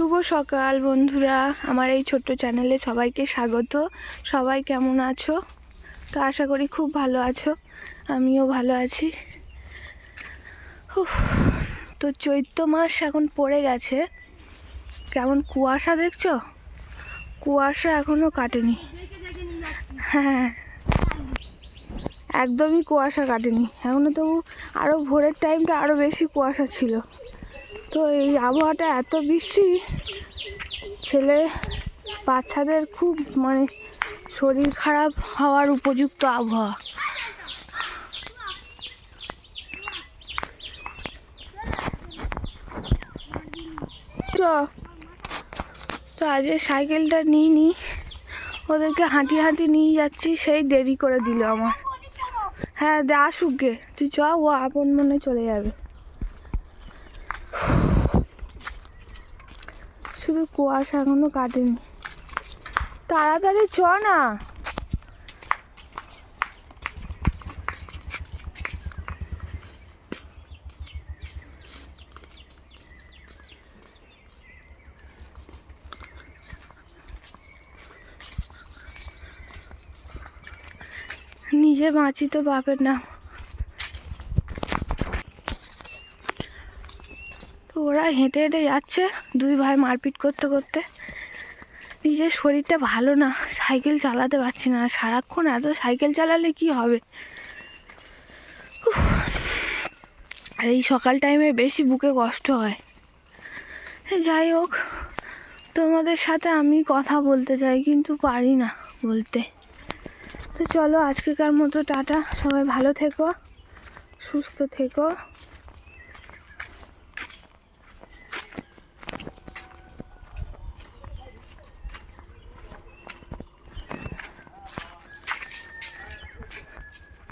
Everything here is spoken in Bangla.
শুভ সকাল বন্ধুরা। আমার এই ছোট্ট চ্যানেলে সবাইকে স্বাগত। সবাই কেমন আছো? তো আশা করি খুব ভালো আছো। আমিও ভালো আছি। তো চৈত্র মাস এখন পড়ে গেছে। কেমন কুয়াশা দেখছ? কুয়াশা এখনও কাটেনি। হ্যাঁ একদমই কুয়াশা কাটেনি। এখনও তবু আরও ভোরের টাইমটা আরও বেশি কুয়াশা ছিল। তো এই আবহাওয়াটা এত বেশি ছেলে বাচ্চাদের খুব মানে শরীর খারাপ হওয়ার উপযুক্ত আবহাওয়া। তো আজকে সাইকেলটা নিই নি, ওদেরকে হাঁটি হাঁটি নিয়ে যাচ্ছি, সেই দেরি করে দিল আমার। হ্যাঁ দে, আসুক গে। তুই চ, ও আপন মনে চলে যাবে। শুধু কুয়াশা এখনও কাটেনি। তাড়াতাড়ি চ না। নিজে বাঁচি তো বাপের নাম। তো ওরা হেঁটে হেঁটে যাচ্ছে। দুই ভাই মারপিট করতে করতে। নিজের শরীরটা ভালো না, সাইকেল চালাতে পারছি না। সারাক্ষণ এত সাইকেল চালালে কি হবে। আর এই সকাল টাইমে বেশি বুকে কষ্ট হয়। যাই হোক, তোমাদের সাথে আমি কথা বলতে চাই, কিন্তু পারি না বলতে। তো চলো আজকেকার মতো টাটা। সবাই ভালো থেকো, সুস্থ থেকো।